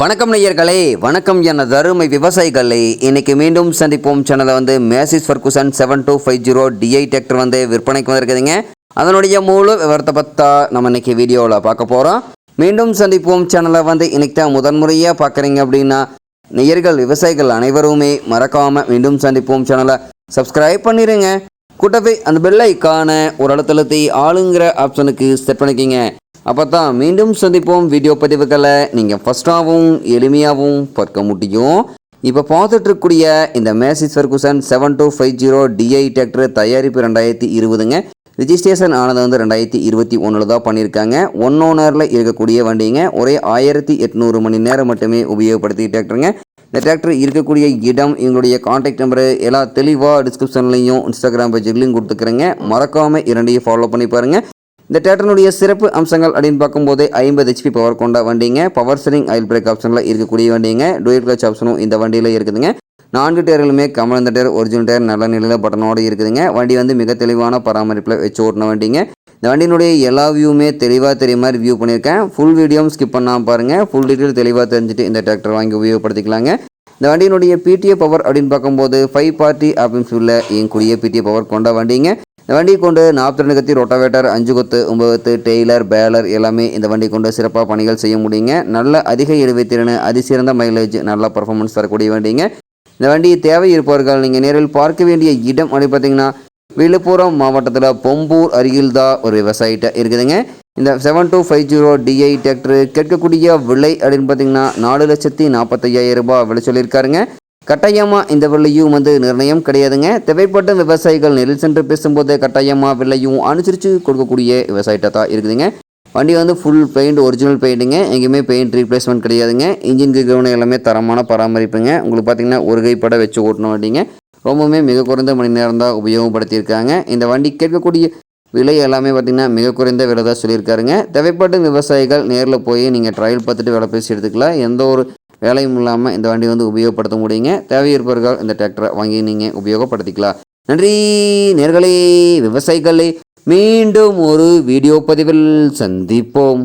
வணக்கம் நேயர்களே வணக்கம் என தருமை விவசாயிகளே. இன்னைக்கு மீண்டும் சந்திப்போம். சேனலை வந்து Massey's Ferguson seven two five zero DI tractor வந்து விற்பனைக்கு வந்திருக்குதுங்க. அதனுடைய முழு விவரத்தை பற்றா நம்ம இன்னைக்கு வீடியோவில் பார்க்க போகிறோம் மீண்டும் சந்திப்போம். சேனலை வந்து இன்னைக்கு தான் முதன்முறையாக பார்க்குறீங்க அப்படின்னா நேயர்கள் விவசாயிகள் அனைவருமே மறக்காமல் மீண்டும் சந்திப்போம். சேனலை சப்ஸ்கிரைப் பண்ணிடுங்க கூட்டவே அந்த பெல் ஐக்கான ஒரு இடத்துலத்தை ஆளுங்கிற ஆப்ஷனுக்கு செட் பண்ணிக்கிங்க. அப்போ தான் மீண்டும் சந்திப்போம் வீடியோ பதிவுகளை. நீங்கள் ஃபஸ்ட்டாகவும் எளிமையாகவும் பார்க்க முடியும். இப்போ பார்த்துட்டு இருக்கக்கூடிய இந்த Massey's Ferguson seven two five zero DI tractor தயாரிப்பு ரெண்டாயிரத்தி இருபதுங்க. ரிஜிஸ்ட்ரேஷன் ஆனது வந்து ரெண்டாயிரத்தி இருபத்தி ஒன்றில் தான் பண்ணியிருக்காங்க. ஒன் ஓனரில் இருக்கக்கூடிய வண்டிங்க. ஒரே ஆயிரத்தி எட்நூறு மணி நேரம் மட்டுமே உபயோகப்படுத்தி டிராக்டருங்க இந்த டிராக்டர் இருக்கக்கூடிய இடம் எங்களுடைய காண்டாக்ட் நம்பரு எல்லா தெளிவாக டிஸ்கிரிப்ஷன்லையும் இன்ஸ்டாகிராம் பேஜ்லையும் கொடுத்துக்கிறேங்க. மறக்காமல் இரண்டையும் ஃபாலோ பண்ணி பாருங்கள் இந்த டேட்டனுடைய சிறப்பு அம்சங்கள் அப்படின்னு பார்க்கும்போது ஐம்பது ஹெச்பி பவர் கொண்ட வண்டிங்க. பவர் ஸ்டரிங் ஆயில் பிரேக் ஆப்ஷனில் இருக்கக்கூடிய வண்டிங்க. டூயல் கிளச் ஆப்ஷனும் இந்த வண்டியில் இருக்குதுங்க. நான்கு டயர்களுமே கமல் டயர் ஒரிஜினல் டயர் நல்ல நிலையில் பட்டனோடு இருக்குதுங்க. வண்டி வந்து மிக தெளிவான பராமரிப்பில் வச்சு ஓட்டின வண்டிங்க. இந்த வண்டியினுடைய எல்லா வியூவுமே தெளிவாக தெரிய மாதிரி வியூ பண்ணியிருக்கேன் ஃபுல் வீடியோவும் ஸ்கிப் பண்ணாமல் பாருங்கள் ஃபுல் டீட்டெயில் தெளிவாக தெரிஞ்சுட்டு இந்த டிராக்டர் வாங்கி உபயோகப்படுத்திக்கலாங்க. இந்த வண்டியினுடைய பிடிஏ பவர் அப்படின்னு பார்க்கும்போது ஃபைவ் பார்ட்டி ஆப்ஷன்ஸ் உள்ள இயங்கக்கூடிய பிடிஏ பவர் கொண்ட வண்டிங்க. இந்த வண்டியை கொண்டு நாற்பத்தி ரெண்டு கத்தி ரொட்டாவேட்டர் அஞ்சு கொத்து ஒம்பது கொத்து டெய்லர் பேலர் எல்லாமே இந்த வண்டி கொண்டு சிறப்பாக பணிகள் செய்ய முடியுங்க. நல்ல அதிக இழுவைத்திறன் அதிசிறந்த மைலேஜ் நல்ல பர்ஃபார்மன்ஸ் தரக்கூடிய வண்டிங்க. இந்த வண்டி தேவை இருப்பவர்கள் நீங்கள் நேரில் பார்க்க வேண்டிய இடம் அப்படி பார்த்தீங்கன்னா விழுப்புரம் மாவட்டத்தில் பொம்பூர் அருகில் தான் ஒரு விவசாயிட்ட இருக்குதுங்க. இந்த seven two five zero DI tractor கேட்கக்கூடிய விலை அப்படின்னு பார்த்தீங்கன்னா நாலு லட்சத்தி நாற்பத்தையாயிரம் ரூபாய் விலை சொல்லியிருக்காருங்க. கட்டாயமாக இந்த விலையும் வந்து நிர்ணயம் கிடையாதுங்க. தேவைப்பட்ட விவசாயிகள் நெல் சென்று பேசும்போது கட்டாயமாக விலையும் அனுசரித்து கொடுக்கக்கூடிய விவசாயிட்ட தான் இருக்குதுங்க. வண்டி வந்து ஃபுல் பெயிண்ட் ஒரிஜினல் பெயிண்ட்டுங்க எங்கேயுமே பெயிண்ட் ரீப்ளேஸ்மெண்ட் கிடையாதுங்க. இன்ஜின் கிரவுண்ட் எல்லாமே தரமான பராமரிப்புங்க. உங்களுக்கு பார்த்தீங்கன்னா ஒரு கைப்பட வச்சு ஓட்டணும் வண்டிங்க ரொம்பவுமே மிக குறைந்த மணி நேரம் தான் உபயோகப்படுத்தியிருக்காங்க. இந்த வண்டி கேட்கக்கூடிய விலை எல்லாமே பார்த்திங்கன்னா மிக குறைந்த விலை தான் சொல்லியிருக்காருங்க. தேவைப்பட்ட விவசாயிகள் நேரில் போய் நீங்கள் ட்ரையல் பார்த்துட்டு விலை பேசி எடுத்துக்கலாம். எந்த ஒரு வேலையும் இல்லாமல் இந்த வண்டி வந்து உபயோகப்படுத்த முடியுங்க. தேவையிருப்பவர்கள் இந்த டிராக்டரை வாங்கி நீங்கள் உபயோகப்படுத்திக்கலாம். நன்றி நேர்களே விவசாயிகளே. மீண்டும் ஒரு வீடியோ பதிவில் சந்திப்போம்.